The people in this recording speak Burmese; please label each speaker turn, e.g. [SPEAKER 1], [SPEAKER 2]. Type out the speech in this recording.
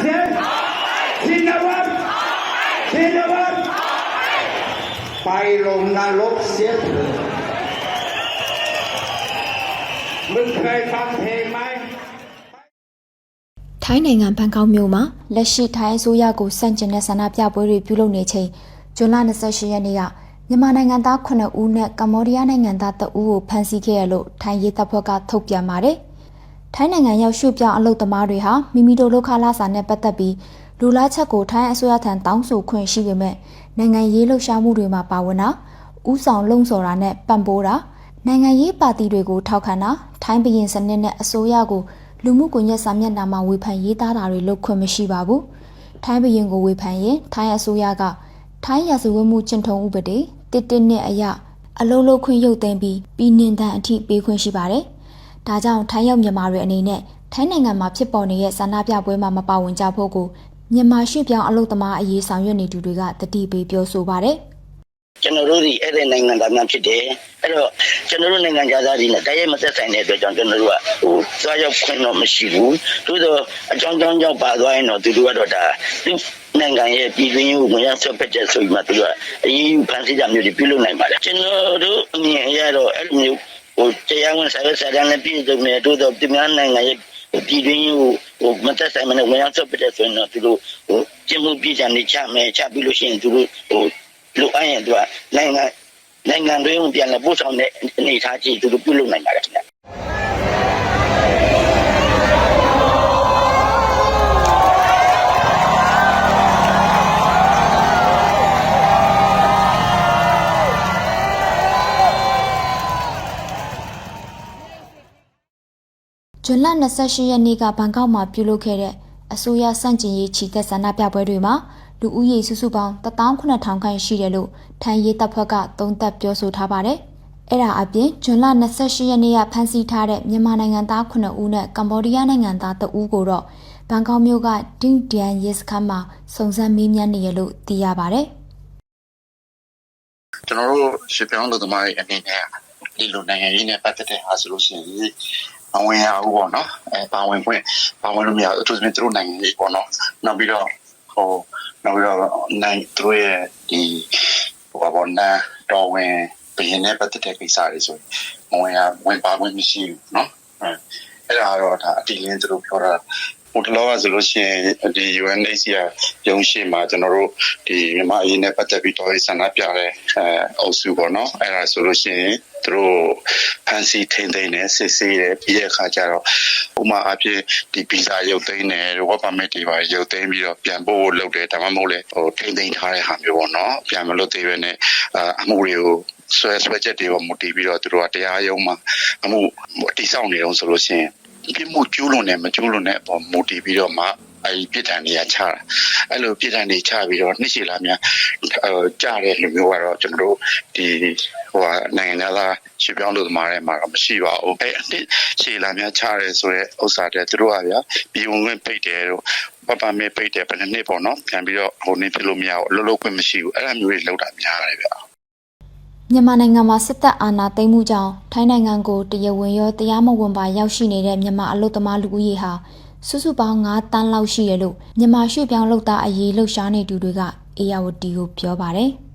[SPEAKER 1] เสียชินวัตรชินวัตรไปลงนรกเสียเถิดมึงเคยฟังเพลงไหม
[SPEAKER 2] ထိုင်းနိုင်ငံဘန်ကောက်မြို့မှာလက်ရှိထိုင်းအစိုးရကိုစန့်ကျင်တဲ့ဆန္ဒပြပွဲတွေပြုလုပ်နေချိန်ဇွန်လ28ရက်နေ့ကမြန်မာနိုင်ငံသား9ဦးနဲ့ကမ္ဘောဒီးယားနိုင်ငံသား2ဦးကိုဖမ်းဆီးခဲ့ရလို့ထိုင်းရေးတပ်ဖွဲ့ကထုတ်ပြန်ပါတယ်။ ထိုင်းနိုင်ငံရောက်ရွှေ့ပြောင်းအလုပ်သမားတွေဟာမိမိတို့လောက်ခလာစာနဲ့ပတ်သက်ပြီးလူလားချက်ကိုထိုင်းအစိုးရထံတောင်းဆိုခွင့်ရှိပေမဲ့နိုင်ငံရေးလှုပ်ရှားမှုတွေမှာပါဝင်တာဥဆောင်လုံဆော်တာနဲ့ပံ့ပိုးတာနိုင်ငံရေးပါတီတွေကိုထောက်ခံတာထိုင်းဘရင်စနစ်နဲ့အစိုးရကိုလူမှုကွန်ရက်စာမျက်နှာမှာဝေဖန်ရေးသားတာတွေလုပ်ခွင့်မရှိပါဘူး။ထိုင်းဘရင်ကိုဝေဖန်ရင်ထိုင်းအစိုးရကထိုင်းရာဇဝတ်မှုကျင့်ထုံးဥပဒေတစ်တစ်နှစ်အရအလုံးလုံးခွင့်ရုပ်သိမ်းပြီးပြည်နှင်တန်းအထိပေးခွင့်ရှိပါတယ်။ ဒါကြောင့်ထိုင်းရောက်မြန်မာတွေအနေနဲ့ထိုင်းနိုင်ငံမှာဖြစ်ပေါ်နေတဲ့ဆန္ဒပြပွဲမှာမပါဝင်ကြဖို့ကိုမြန်မာရွှေ့ပြောင်းအလုပ်သမားအရေးဆောင်ရွက်နေသူတွေကတတိပေးပြောဆိုပါတယ်။
[SPEAKER 3] ကျွန်တော်တို့ဒီအဲ့ဒီနိုင်ငံသားများဖြစ်တယ်အဲ့တော့ကျွန်တော်တို့နိုင်ငံသားတွေနဲ့တရားမသက်ဆိုင်တဲ့အတွက်ကြောင့်ကျွန်တော်တို့ကဟိုသွားရောက်ခွင့်တော့မရှိဘူးသို့တော့အကြောင်းကြောင်းကြောင့်ပါသွားရင်တော့သူတို့ကတော့ဒါသူနိုင်ငံရဲ့ပြည်တွင်းကိုဝင်ရောက်ဆွတ်ဖက်တဲ့ဆိုပြီးမှသူတို့ကအရေးယူဖန်ဆီးကြမျိုးတွေပြုလုပ်နိုင်ပါတယ်ကျွန်တော်တို့အမြင်အရတော့အဲ့လိုမျိုး ဟိုတရားဝင်စာရွက်စာတမ်းနဲ့ပြည်စုံနေတို့တော့ပြည်များနိုင်ငံရဲ့ပြည်တွင်းကိုဟိုမသက်ဆိုင်မနဲ့ဝင်ရောက်ဆွတ်ဖက်တဲ့ဆိုရင်တော့သူတို့ဟိုကျင့်မှုပြည်ချန်နေချမယ်ချပြီးလို့ရှိရင်သူတို့ဟိုလူအပ်ရင်သူကနိုင်ငံနိုင်ငံတွင်းကိုပြန်လည်ပို့ဆောင်တဲ့အနေအထားကြီးသူတို့ပြုလုပ်နိုင်ပါတယ်ခင်ဗျာ
[SPEAKER 2] ဇွန်လ28ရက်နေ့ကဘန်ကောက်မှာပြုလုပ်ခဲ့တဲ့အစိုးရစန့်ကျင်ရေးချီတက်ဆန္ဒပြပွဲတွေမှာလူဦးရေစုစုပေါင်း18000ခန့်ရှိတယ်လို့ထိုင်းရေးတပ်ဖွဲ့ကသုံးသပ်ပြောဆိုထားပါတယ်။အဲ့ဒါအပြင်ဇွန်လ28ရက်နေ့ကဖမ်းဆီးထားတဲ့မြန်မာနိုင်ငံသား9ဦးနဲ့ကမ္ဘောဒီးယားနိုင်ငံသား2ဦးကိုတော့ဘန်ကောက်မြို့ကဒင်းဒန်ရဲစခန်းမှာစုံစမ်းမေးမြန်းနေရလို့သိရပါတယ်။
[SPEAKER 4] ကျွန်တော်တို့ရှစ်ပြောင်းလို့သမားတွေအနေနဲ့ဒီလိုနိုင်ငံရေးနဲ့ပတ်သက်တဲ့အားဆိုလို့ရှိရင် အဝင်ရဘူးပေါ့နော်အဲပါဝင်ခွင့်ပါဝင်လို့မရဘူးအထူးသဖြင့်သူတို့နိုင်ငံရေးပေါ့နော်နောက်ပြီးတော့ဟိုနောက်ပြီးတော့နိုင်သူတို့ရဲ့ဒီဟိုဘောနာတော်ဝင်ဘယင်းနဲ့ပတ်သက်တဲ့ကိစ္စတွေဆိုရင်ဝင်ရဝင်ပါဝင်မရှိဘူးနော်အဲအဲ့ဒါတော့ဒါအတီလင်းသူတို့ပြောတာဟိုတလောကဆိုလို့ရှိရင်ဒီ UNHCR ရုံးရှိမှာကျွန်တော်တို့ဒီမြန်မာအရေးနဲ့ပတ်သက်ပြီးတော်ရေးဆန္ဒပြတဲ့အဲအုပ်စုပေါ့နော်အဲ့ဒါဆိုလို့ရှိရင် သူတို့ဖန်စီထိန်သိမ်းတယ်စစ်ဆေးတယ်ပြီးတဲ့အခါကျတော့ဥမာအဖြစ်ဒီဗီဇာရုပ်သိမ်းတယ်ဝက်ပါမစ်တွေပါရုပ်သိမ်းပြီးတော့ပြန်ပို့ဖို့လုပ်တယ်ဒါမှမဟုတ်လေဟိုထိန်သိမ်းထားတဲ့ဟာမျိုးပေါ့နော်ပြန်မလုပ်သေးပဲနဲ့အမှုတွေကိုဆွဲဆွဲချက်တွေပေါ်မူတည်ပြီးတော့သူတို့ကတရားရုံးမှာအမှုတိစောက်နေအောင်ဆိုလို့ရှိရင်ပြမှုကျူးလွန်တယ်မကျူးလွန်တဲ့အပေါ်မူတည်ပြီးတော့မှ အဲဒီပြစ်ဒဏ်တွေကချတာအဲ့လိုပြစ်ဒဏ်တွေချပြီးတော့နှစ်ရှည်လာများဟိုကြားတဲ့လူမျိုးကတော့ကျွန်တော်တို့ဒီဟိုနိုင်ငံသားရှေ့ပြောင်းလို့သမားတွေမှာတော့မရှိပါဘူးအဲ့နှစ်ရှည်လာများချရဲဆိုတဲ့ဥစ္စာတဲ့သူတို့ကဗျာပြည်ဝင်ခွင့်ပိတ်တယ်တို့ပပမေပိတ်တယ်ဘယ်နှစ်နှစ်ပေါ့နော်ပြန်ပြီးတော့ဟိုနေပြလို့မရဘူးအလုပ်လုပ်ခွင့်မရှိဘူးအဲ့လိုမျိုးတွေလောက်တာများတယ်ဗျာ
[SPEAKER 2] မြန်မာနိုင်ငံမှာစစ်တပ်အာဏာသိမ်းမှုကြောင့်ထိုင်းနိုင်ငံကိုတရားဝင်ရောတရားမဝင်ပါရောက်ရှိနေတဲ့မြန်မာအလုသမားလူဦးရေဟာ စုစုပေါင်း9တန်းလောက်ရှိတယ်လို့မြန်မာရွှေ့ပြောင်းလုပ်သားအရေးလှုပ်ရှားနေသူတွေကအေယာဝတီကိုပြောပါတယ်။